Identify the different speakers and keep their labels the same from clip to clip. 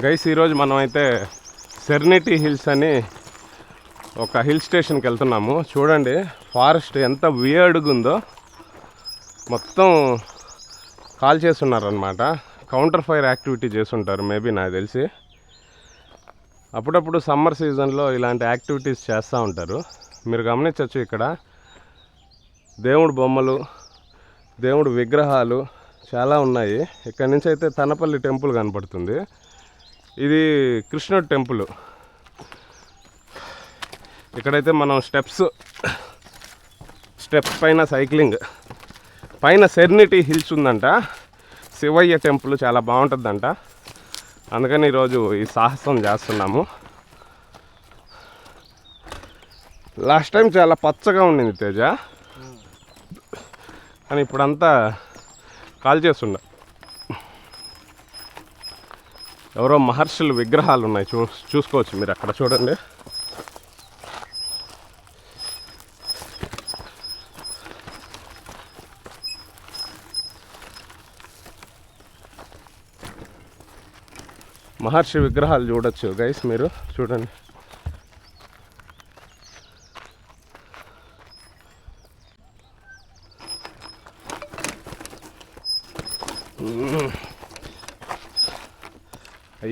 Speaker 1: Guys ఈరోజు మనం అయితే సెర్నిటీ హిల్స్ అని ఒక హిల్ స్టేషన్కి వెళ్తున్నాము. చూడండి ఫారెస్ట్ ఎంత వియర్డ్గా ఉందో. మొత్తం కాల్ చేస్తున్నారనమాట కౌంటర్ ఫైర్ యాక్టివిటీ చేస్తుంటారు మేబీ నాకు తెలిసి. అప్పుడప్పుడు సమ్మర్ సీజన్లో ఇలాంటి యాక్టివిటీస్ చేస్తూ ఉంటారు. మీరు గమనించవచ్చు ఇక్కడ. దేవుడు బొమ్మలు దేవుడు విగ్రహాలు చాలా ఉన్నాయి. ఇక్కడ నుంచి అయితే తనపల్లి టెంపుల్ కనపడుతుంది. ఇది కృష్ణుడు టెంపుల్. ఇక్కడైతే మనం స్టెప్స్ స్టెప్స్ పైన సైక్లింగ్. పైన సెర్నిటీ హిల్స్ ఉందంట. శివయ్య టెంపుల్ చాలా బాగుంటుందంట. అందుకని ఈరోజు ఈ సాహసం చేస్తున్నాము. లాస్ట్ టైం చాలా పచ్చగా ఉండింది తేజ. కానీ ఇప్పుడంతా కాల్ చేస్తుండ ఎవరో మహర్షులు విగ్రహాలు ఉన్నాయి చూ చూసుకోవచ్చు మీరు అక్కడ చూడండి. మహర్షి విగ్రహాలు చూడొచ్చు గైస్ మీరు చూడండి.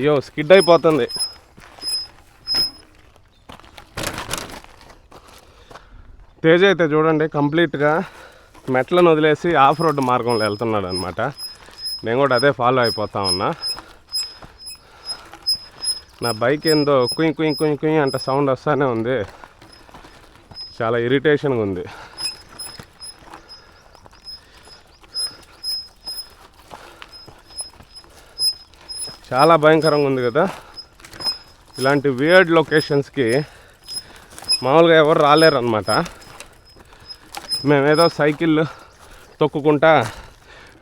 Speaker 1: అయ్యో స్కిడ్ అయిపోతుంది. తేజ అయితే చూడండి కంప్లీట్గా మెట్లను వదిలేసి ఆఫ్ రోడ్ మార్గంలో వెళ్తున్నాడు అనమాట నేను కూడా అదే ఫాలో అయిపోతా ఉన్నా. నా బైక్ ఏందో కుయ్ కుయ్ కుయ్ కుయ్ అంట సౌండ్ వస్తూనే ఉంది. చాలా ఇరిటేషన్గా ఉంది. చాలా భయంకరంగా ఉంది కదా. ఇలాంటి వియర్డ్ లొకేషన్స్కి మామూలుగా ఎవరు రాలేరు అనమాట మేమేదో సైకిల్ తొక్కుకుంటా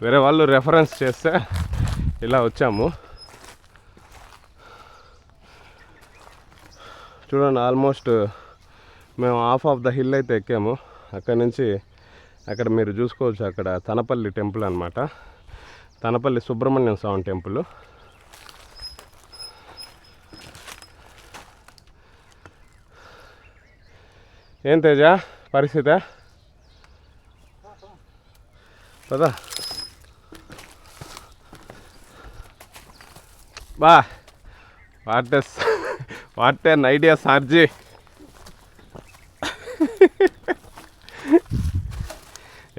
Speaker 1: వేరే వాళ్ళు రెఫరెన్స్ చేస్తే ఇలా వచ్చాము. చూడండి ఆల్మోస్ట్ మేము హాఫ్ ఆఫ్ ద హిల్ అయితే ఎక్కాము. అక్కడ నుంచి అక్కడ మీరు చూసుకోవచ్చు అక్కడ తనపల్లి టెంపుల్ అనమాట తనపల్లి సుబ్రహ్మణ్యం స్వామి టెంపుల్ ఏం తేజ పరిస్థితి పదా బా వాట్ వాట్ ఎన్ ఐడియా సార్జీ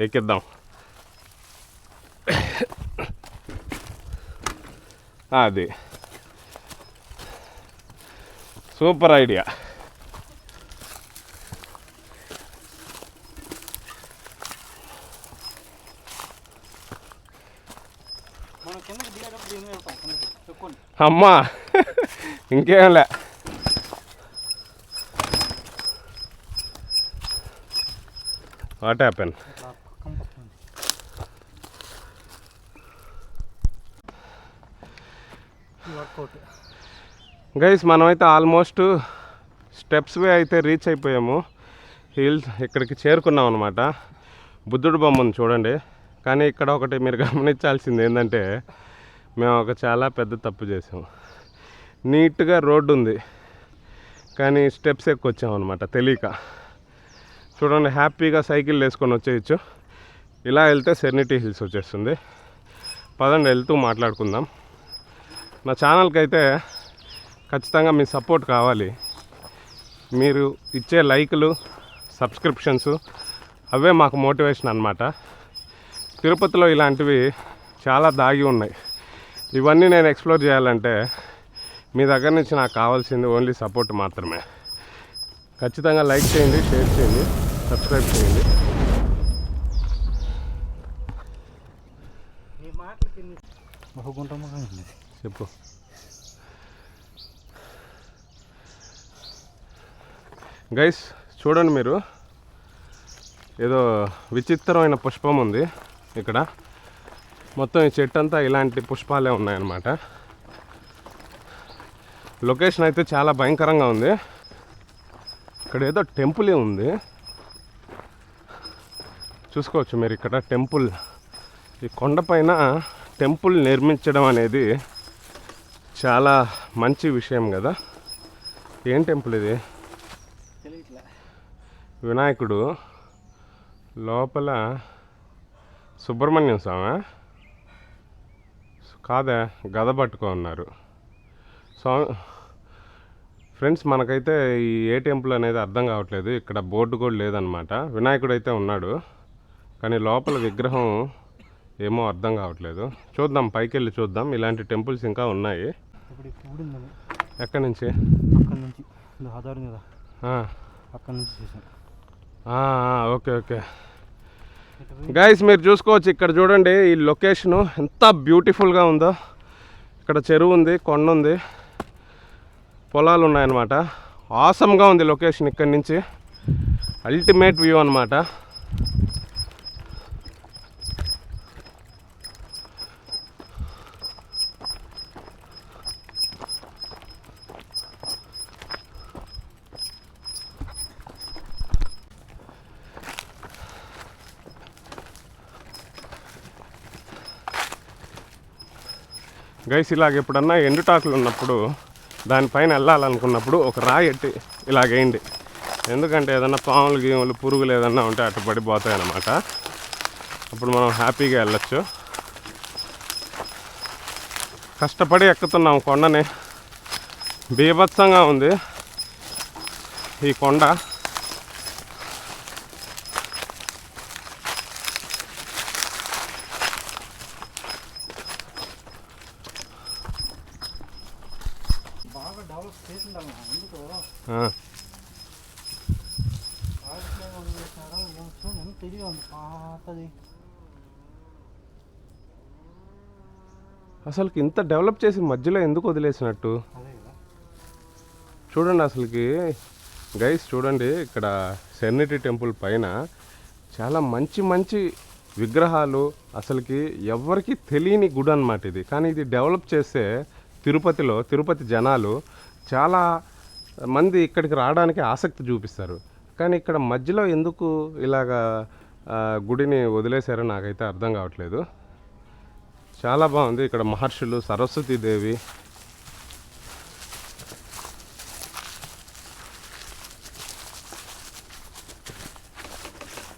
Speaker 1: ఎక్కిద్దాం అది సూపర్ ఐడియా
Speaker 2: మనం కిందకి దిగేటప్పుడు దీని మీద వెళ్తాం కిందకి చెప్పుకోండి
Speaker 1: అమ్మా. ఇంకేంలే వాట్ హ్యాపెన్ గైస్ మనమైతే ఆల్మోస్ట్ స్టెప్స్ వే అయితే రీచ్ అయిపోయాము. హిల్స్ ఇక్కడికి చేరుకున్నాం అనమాట బుద్ధుడు బొమ్మను చూడండి. కానీ ఇక్కడ ఒకటి మీరు గమనించాల్సింది ఏంటంటే మేము ఒక చాలా పెద్ద తప్పు చేసాం. నీట్గా రోడ్డు ఉంది. కానీ స్టెప్స్ ఎక్కువ అనమాట తెలియక. చూడండి హ్యాపీగా సైకిల్ వేసుకొని వచ్చేయచ్చు. ఇలా వెళ్తే సెర్నిటీ హిల్స్ వచ్చేస్తుంది. పదండి వెళ్తూ మాట్లాడుకుందాం. నా ఛానల్కి అయితే ఖచ్చితంగా మీ సపోర్ట్ కావాలి. మీరు ఇచ్చే లైకులు సబ్స్క్రిప్షన్స్ అవే మాకు మోటివేషన్ అనమాట తిరుపతిలో ఇలాంటివి చాలా దాగి ఉన్నాయి. ఇవన్నీ నేను ఎక్స్ప్లోర్ చేయాలంటే మీ దగ్గర నుంచి నాకు కావాల్సింది ఓన్లీ సపోర్ట్ మాత్రమే. ఖచ్చితంగా లైక్ చేయండి షేర్ చేయండి సబ్స్క్రైబ్ చేయండి. చెప్పు. గైస్ చూడండి మీరు. ఏదో విచిత్రమైన పుష్పం ఉంది ఇక్కడ. మొత్తం ఈ చెట్టు అంతా ఇలాంటి పుష్పాలే ఉన్నాయన్నమాట. లొకేషన్ అయితే చాలా భయంకరంగా ఉంది. ఇక్కడ ఏదో టెంపులే ఉంది. చూసుకోవచ్చు మీరు ఇక్కడ టెంపుల్. ఈ కొండపైన టెంపుల్ నిర్మించడం అనేది చాలా మంచి విషయం కదా. ఏం టెంపుల్ ఇది? వినాయకుడు లోపల సుబ్రహ్మణ్యం స్వామి? కాదా గద పట్టుకో ఉన్నారు స్వామి ఫ్రెండ్స్ మనకైతే ఈ ఏ టెంపుల్ అనేది అర్థం కావట్లేదు. ఇక్కడ బోర్డు కూడా లేదనమాట వినాయకుడు అయితే ఉన్నాడు. కానీ లోపల విగ్రహం ఏమో అర్థం కావట్లేదు. చూద్దాం పైకి వెళ్ళి చూద్దాం. ఇలాంటి టెంపుల్స్ ఇంకా ఉన్నాయి. ఎక్కడి నుంచి?
Speaker 2: అక్కడి నుంచి. ఆధారం కదా. అక్కడి
Speaker 1: ఓకే ఓకే. గైస్ మీరు చూసుకోవచ్చు ఇక్కడ చూడండి ఈ లొకేషను ఎంత బ్యూటిఫుల్గా ఉందో. ఇక్కడ చెరువు ఉంది కొండ ఉంది పొలాలు ఉన్నాయన్నమాట. ఆసమ్గా ఉంది లొకేషన్ ఇక్కడ నుంచి. అల్టిమేట్ వ్యూ అనమాట గైస్ ఇలాగ ఎప్పుడన్నా ఎండుటాకులు ఉన్నప్పుడు దానిపైన వెళ్ళాలనుకున్నప్పుడు ఒక రాయి ఎట్టి ఇలాగేయండి ఎందుకంటే ఏదన్నా పాములు గీములు పురుగులు ఏదన్నా ఉంటే అటు పడిపోతాయి అన్నమాట. అప్పుడు మనం హ్యాపీగా వెళ్ళొచ్చు. కష్టపడి ఎక్కుతున్నాం కొండని. బీభత్సంగా ఉంది ఈ కొండ
Speaker 2: బాగా డెవలప్ చేసిందమ్మా ఎందుకు
Speaker 1: ఆ,
Speaker 2: రాజకీయంగా వదిలేసినారో ఏం చూడండి ఎంత ఇదిగా ఉంది పాతది
Speaker 1: అసలుకి ఇంత డెవలప్ చేసి మధ్యలో ఎందుకు వదిలేసినట్టు? చూడండి అసలుకి. గైస్ చూడండి ఇక్కడ సెర్నిటీ టెంపుల్ పైన చాలా మంచి మంచి విగ్రహాలు అసలుకి ఎవరికి తెలియని గుడి అనమాట ఇది. కానీ ఇది డెవలప్ చేస్తే తిరుపతిలో తిరుపతి జనాలు చాలా మంది ఇక్కడికి రావడానికి ఆసక్తి చూపిస్తారు. కానీ ఇక్కడ మధ్యలో ఎందుకు ఇలాగా గుడిని వదిలేశారో నాకైతే అర్థం కావట్లేదు. చాలా బాగుంది. ఇక్కడ మహర్షులు సరస్వతీదేవి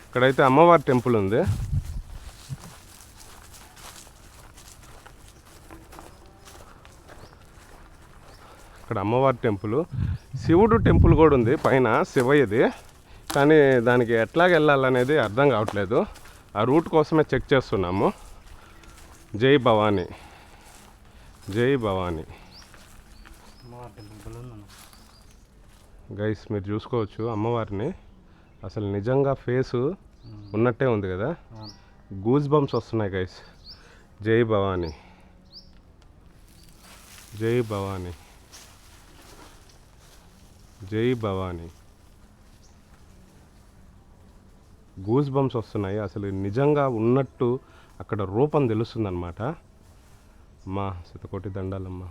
Speaker 1: ఇక్కడైతే అమ్మవారి టెంపుల్ ఉంది. ఇక్కడ అమ్మవారి టెంపుల్. శివుడు టెంపుల్ కూడా ఉంది. పైన శివయ్యది. కానీ దానికి ఎట్లాగ వెళ్ళాలనేది అర్థం కావట్లేదు. ఆ రూట్ కోసమే చెక్ చేస్తున్నాము. జై భవానీ. జై భవానీ. గైస్ మీరు చూసుకోవచ్చు అమ్మవారిని. అసలు నిజంగా ఫేసు ఉన్నట్టే ఉంది కదా? గూజ్ బంప్స్ వస్తున్నాయి గైస్ జై భవానీ. జై భవానీ. జై భవానీ. గూజ్ బంప్స్ వస్తున్నాయి. అసలు నిజంగా ఉన్నట్టు అక్కడ రూపం తెలుస్తుందన్నమాట. అమ్మా శతకోటి దండాలమ్మా.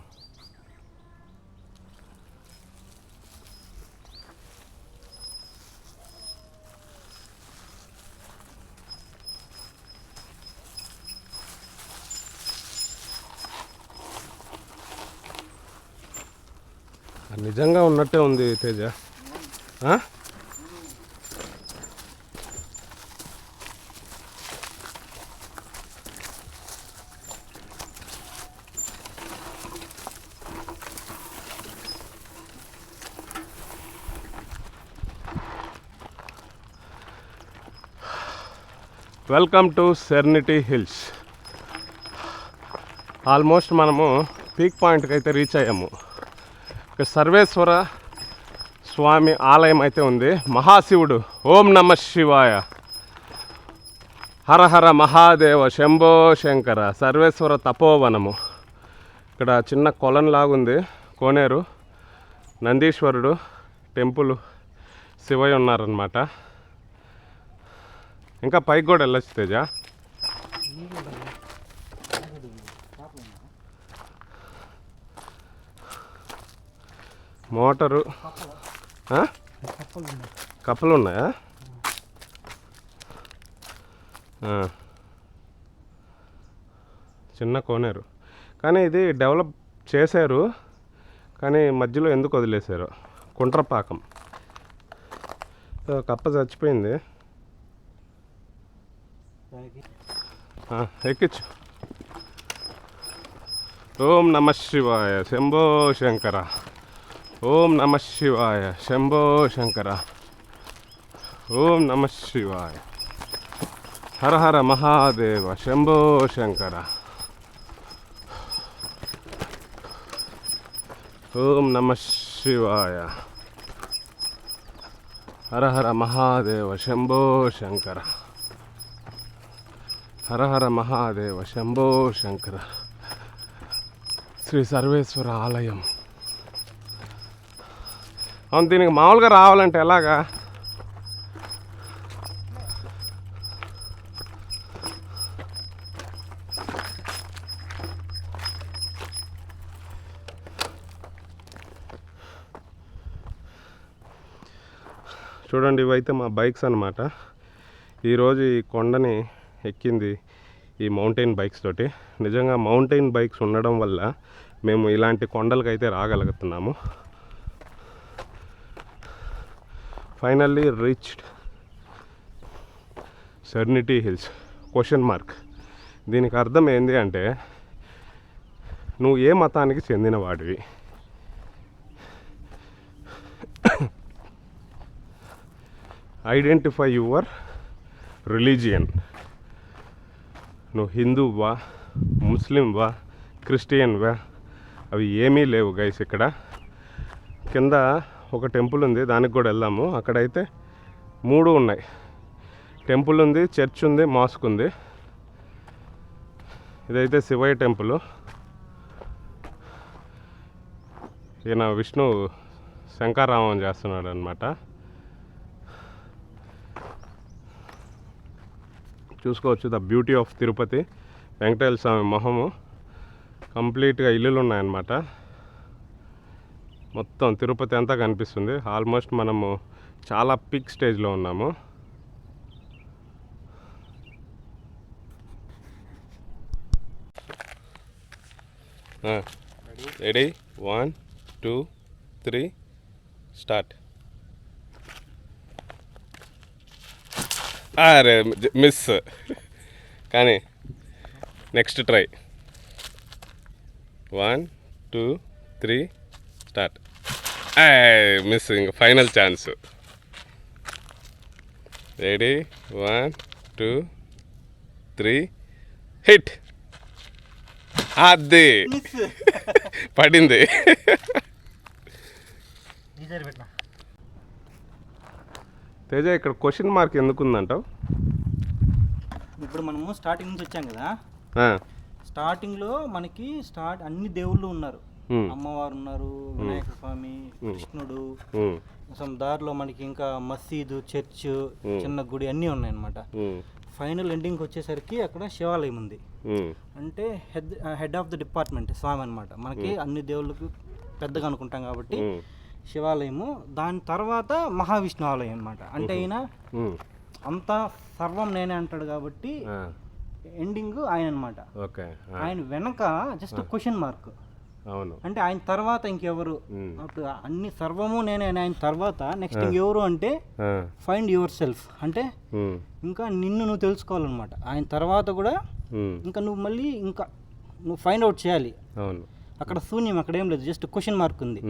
Speaker 1: నిజంగా ఉన్నట్టే ఉంది Teja. Welcome to Serenity Hills. Almost మనము పీక్ పాయింట్కి అయితే రీచ్ అయ్యాము. ఇక్కడ సర్వేశ్వర స్వామి ఆలయం అయితే ఉంది. మహాశివుడు ఓం నమ శివాయ. హర హర మహాదేవ శంభో శంకర సర్వేశ్వర తపోవనము. ఇక్కడ చిన్న కొలంలాగుంది కోనేరు నందీశ్వరుడు టెంపుల్ శివయ్య ఉన్నారనమాట ఇంకా పైకి కూడా వెళ్ళొచ్చు తేజ. మోటరు.
Speaker 2: కప్పలు ఉన్నాయా
Speaker 1: చిన్న కోనేరు. కానీ ఇది డెవలప్ చేశారు కానీ మధ్యలో ఎందుకు వదిలేశారు? కుంట్రపాకం. కప్ప చచ్చిపోయింది.
Speaker 2: దానికి
Speaker 1: ఆ, ఓం నమ శివాయ శంభో శంకర. ఓం నమ శివాయ శంభో శంకర. ఓం నమ శివాయ. హర హర మహాదేవ శంభో శంకర. ఓం నమ శివాయ. హర హర మహాదేవ శంభో శంకర. హర హర మహాదేవ శంభో శంకర. శ్రీ సర్వేశ్వర ఆలయం. అవును దీనికి మామూలుగా రావాలంటే ఎలాగా? చూడండి ఇవైతే మా బైక్స్ అనమాట ఈరోజు ఈ కొండని ఎక్కింది ఈ మౌంటైన్ బైక్స్ తోటి. నిజంగా మౌంటైన్ బైక్స్ ఉండడం వల్ల మేము ఇలాంటి కొండలకైతే అయితే రాగలుగుతున్నాము. Finally reached Serenity Hills question mark దీనికి అర్థం ఏంటి అంటే నువ్వు ఏ మతానికి చెందిన వాడివి ఐడెంటిఫై యువర్ రిలీజియన్ నువ్వు హిందువా ముస్లింవా క్రిస్టియన్వా అవి ఏమీ లేవు గైస్ ఇక్కడ. కింద ఒక టెంపుల్ ఉంది దానికి కూడా వెళ్దాము. అక్కడైతే మూడు ఉన్నాయి. టెంపుల్ ఉంది చర్చ్ ఉంది మాస్క్ ఉంది. ఇదైతే శివయ్య టెంపుల్. ఈయన విష్ణు శంకారామం చేస్తున్నాడు అనమాట చూసుకోవచ్చు. The beauty of Tirupati. Venkateswara Swamy మొహము. కంప్లీట్గా ఇల్లులు ఉన్నాయన్నమాట మొత్తం తిరుపతి అంతా కనిపిస్తుంది. ఆల్మోస్ట్ మనము చాలా పిక్ స్టేజ్లో ఉన్నాము. Ready? One two three start. అరే మిస్ కానీ next try one two three start miss ఇంక final chance ready one two three hit అది. పడింది. తేజ ఇక్కడ క్వశ్చన్ మార్క్ ఎందుకు ఉందంటావు
Speaker 2: ఇప్పుడు మనము స్టార్టింగ్ నుంచి వచ్చాం కదా. స్టార్టింగ్లో మనకి స్టార్ట్ అన్ని దేవుళ్ళు ఉన్నారు. అమ్మవారు ఉన్నారు వినాయక స్వామి కృష్ణుడు దారిలో మనకి ఇంకా మసీదు చర్చ్ చిన్న గుడి అన్నీ ఉన్నాయి అన్నమాట ఫైనల్ ఎండింగ్ వచ్చేసరికి అక్కడ శివాలయం ఉంది. అంటే head head of the department స్వామి అన్నమాట. మనకి అన్ని దేవుళ్ళకి పెద్దగా అనుకుంటాం కాబట్టి శివాలయము దాని తర్వాత మహావిష్ణు ఆలయం అన్నమాట. అంటే ఆయన అంతా సర్వం నేనే అంటాడు కాబట్టి ఎండింగ్ ఆయన అన్నమాట.
Speaker 1: ఓకే
Speaker 2: ఆయన వెనక జస్ట్ క్వశ్చన్ మార్క్.
Speaker 1: అవును.
Speaker 2: అంటే ఆయన తర్వాత ఇంకెవరు. అప్పుడు అన్ని సర్వము నేనే ఆయన తర్వాత నెక్స్ట్ ఇంకెవరు అంటే ఫైండ్ యువర్ సెల్ఫ్. అంటే ఇంకా నిన్ను నువ్వు తెలుసుకోవాలన్నమాట. ఆయన తర్వాత కూడా ఇంకా నువ్వు మళ్ళీ ఇంకా నువ్వు ఫైండ్ అవుట్ చేయాలి.
Speaker 1: అవును.
Speaker 2: అక్కడ శూన్యం అక్కడ ఏం లేదు జస్ట్ క్వశ్చన్ మార్క్ ఉంది.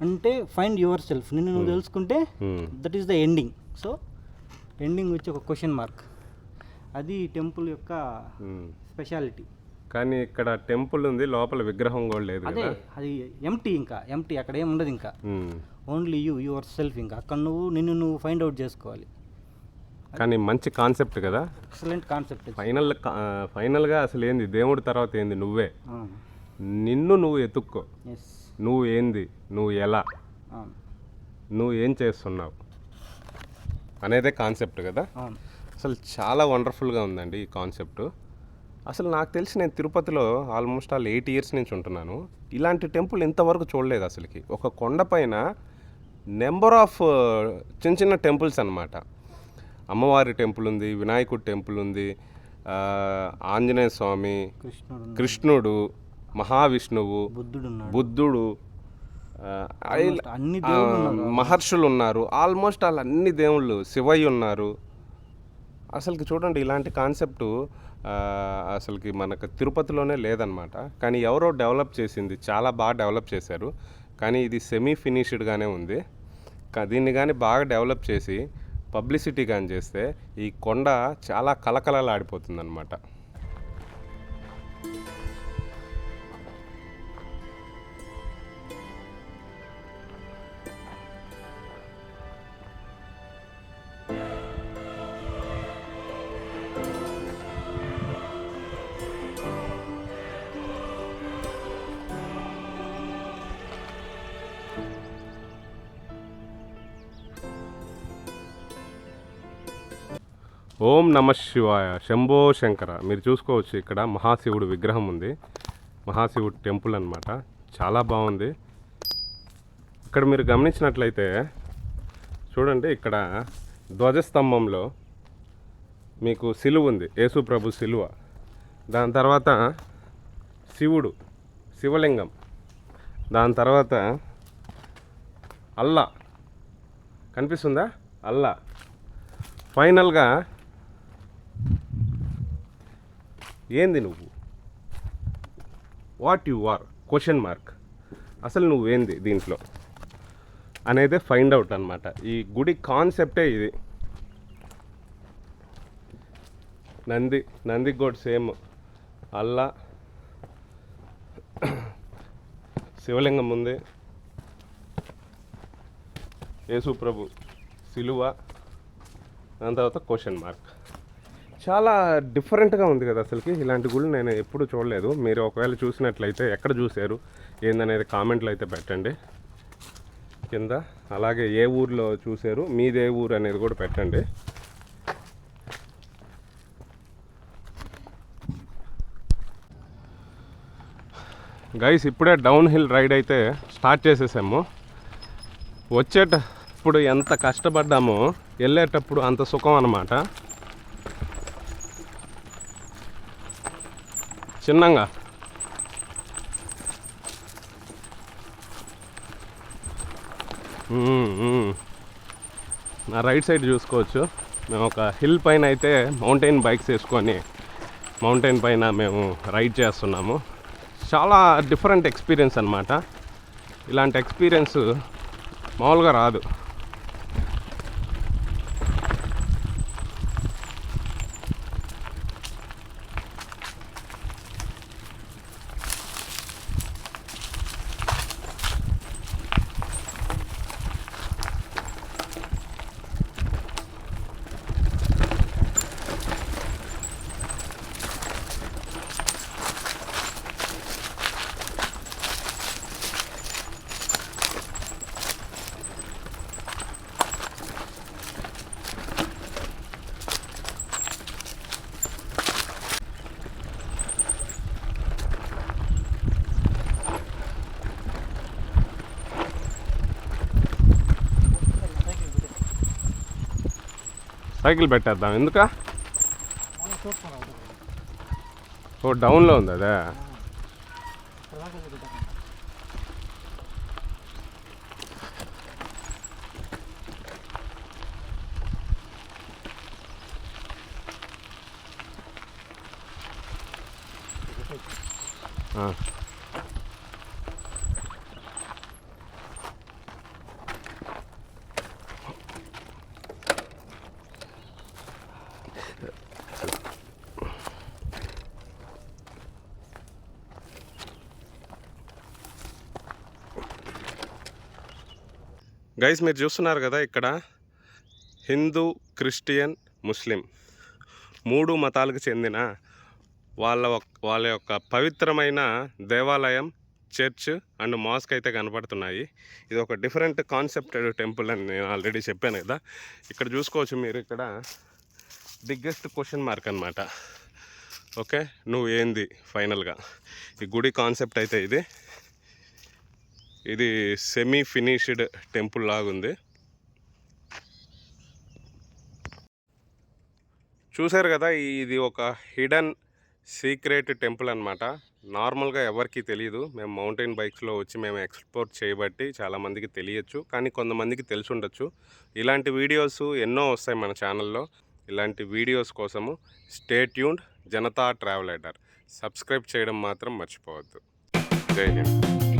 Speaker 2: అంటే ఫైండ్ యువర్ సెల్ఫ్ నిన్ను నువ్వు తెలుసుకుంటే
Speaker 1: ఉమ్,
Speaker 2: that is the ending so ending వచ్చి ఒక క్వశ్చన్ మార్క్ అది టెంపుల్ యొక్క. స్పెషాలిటీ
Speaker 1: కానీ ఇక్కడ టెంపుల్ ఉంది లోపల విగ్రహం కూడా లేదు
Speaker 2: అదే అది ఎంటీ ఇంకా ఎంటీ అక్కడ ఏం ఉండదు ఇంకా. ఓన్లీ యూ యువర్ సెల్ఫ్ ఇంకా. అక్కడ నువ్వు నిన్ను నువ్వు ఫైండ్ అవుట్ చేసుకోవాలి.
Speaker 1: కానీ మంచి కాన్సెప్ట్ కదా?
Speaker 2: ఎక్సలెంట్ కాన్సెప్ట్
Speaker 1: ఫైనల్ ఫైనల్గా అసలు ఏంది? దేవుడి తర్వాత ఏంది? నువ్వే. నిన్ను నువ్వు ఎతుక్కో
Speaker 2: ఎస్
Speaker 1: నువ్వు ఏంది నువ్వు ఎలా? నువ్వు ఏం చేస్తున్నావు? అనేదే కాన్సెప్ట్ కదా? అసలు చాలా వండర్ఫుల్గా ఉందండి ఈ కాన్సెప్ట్. అసలు నాకు తెలిసి నేను తిరుపతిలో ఆల్మోస్ట్ ఆల్ ఎయిట్ ఇయర్స్ నుంచి ఉంటున్నాను. ఇలాంటి టెంపుల్ ఇంతవరకు చూడలేదు అసలుకి. ఒక కొండపైన నెంబర్ ఆఫ్ చిన్న చిన్న టెంపుల్స్ అన్నమాట. అమ్మవారి టెంపుల్ ఉంది వినాయకుడి టెంపుల్ ఉంది ఆంజనేయ స్వామి
Speaker 2: కృష్ణుడు
Speaker 1: మహావిష్ణువు
Speaker 2: బుద్ధుడు
Speaker 1: బుద్ధుడు
Speaker 2: అన్ని
Speaker 1: మహర్షులు ఉన్నారు ఆల్మోస్ట్ వాళ్ళు అన్ని దేవుళ్ళు శివయ్య ఉన్నారు. అసలుకి చూడండి ఇలాంటి కాన్సెప్ట్ అసలుకి మనకు తిరుపతిలోనే లేదనమాట కానీ ఎవరో డెవలప్ చేసింది చాలా బాగా డెవలప్ చేశారు. కానీ ఇది సెమీ ఫినిష్డ్గానే ఉంది. దీన్ని కానీ బాగా డెవలప్ చేసి పబ్లిసిటీ కానీ చేస్తే ఈ కొండ చాలా కలకలలాడిపోతుంది అనమాట ఓం నమ శివాయ. శంభో శంకర. మీరు చూసుకోవచ్చు ఇక్కడ మహాశివుడు విగ్రహం ఉంది. మహాశివుడు టెంపుల్ అన్నమాట. చాలా బాగుంది. ఇక్కడ మీరు గమనించినట్లయితే చూడండి ఇక్కడ ధ్వజస్తంభంలో మీకు సిలువ ఉంది. యేసు ప్రభు సిలువ. దాని తర్వాత శివుడు శివలింగం. దాని తర్వాత అల్లా. కనిపిస్తుందా? అల్లా. ఫైనల్గా ఏంది నువ్వు? What you are question mark అసలు నువ్వేంది దీంట్లో? అనేది ఫైండ్ అవుట్ అనమాట ఈ గుడి కాన్సెప్టే ఇది. నంది నంది కూడా సేమ్. అల్లా శివలింగం ఉంది. యేసు ప్రభు సిలువ. దాని తర్వాత క్వశ్చన్ మార్క్ చాలా డిఫరెంట్గా ఉంది కదా అసలుకి. ఇలాంటి గుళ్ళు నేను ఎప్పుడు చూడలేదు. మీరు ఒకవేళ చూసినట్లయితే ఎక్కడ చూశారు? ఏందనేది కామెంట్లు అయితే పెట్టండి. కింద. అలాగే ఏ ఊర్లో చూశారు? మీదే ఊరు అనేది కూడా పెట్టండి. గైస్ ఇప్పుడే డౌన్ హిల్ రైడ్ అయితే స్టార్ట్ చేసేసాము. వచ్చేటప్పుడు ఎంత కష్టపడ్డామో వెళ్ళేటప్పుడు అంత సుఖం అన్నమాట. చిన్నంగా. నా రైట్ సైడ్ చూసుకోవచ్చు. మేము ఒక హిల్ పైన అయితే మౌంటైన్ బైక్స్ వేసుకొని మౌంటైన్ పైన మేము రైడ్ చేస్తున్నాము. చాలా డిఫరెంట్ ఎక్స్పీరియన్స్ అనమాట ఇలాంటి ఎక్స్పీరియన్స్ మామూలుగా రాదు. సైకిల్ పెట్టేద్దాం. ఎందుక? ఓ డౌన్లో ఉంది అదే ఆ. గైస్ మీరు చూస్తున్నారు కదా ఇక్కడ హిందూ క్రిస్టియన్ ముస్లిం మూడు మతాలకు చెందిన వాళ్ళ వాళ్ళ యొక్క పవిత్రమైన దేవాలయం చర్చ్ అండ్ మాస్క్ అయితే కనపడుతున్నాయి. ఇది ఒక డిఫరెంట్ కాన్సెప్టెడ్ టెంపుల్ అని నేను ఆల్రెడీ చెప్పాను కదా. ఇక్కడ చూసుకోవచ్చు మీరు ఇక్కడ బిగ్గెస్ట్ క్వశ్చన్ మార్క్ అనమాట ఓకే? నువ్వు ఏంది ఫైనల్గా? ఈ గుడి కాన్సెప్ట్ అయితే ఇది. ఇది సెమీ ఫినిష్డ్ టెంపుల్ లాగుంది. చూశారు కదా ఇది ఒక హిడెన్ సీక్రెట్ టెంపుల్ అనమాట నార్మల్గా ఎవరికి తెలియదు మేము మౌంటైన్ బైక్స్లో వచ్చి మేము ఎక్స్ప్లోర్ చేయబట్టి చాలామందికి తెలియచ్చు. కానీ కొంతమందికి తెలిసి ఉండొచ్చు. ఇలాంటి వీడియోస్ ఎన్నో వస్తాయి మన ఛానల్లో ఇలాంటి వీడియోస్ కోసము stay tuned Janata travel subscribe చేయడం మాత్రం మర్చిపోవద్దు. జై హింద్.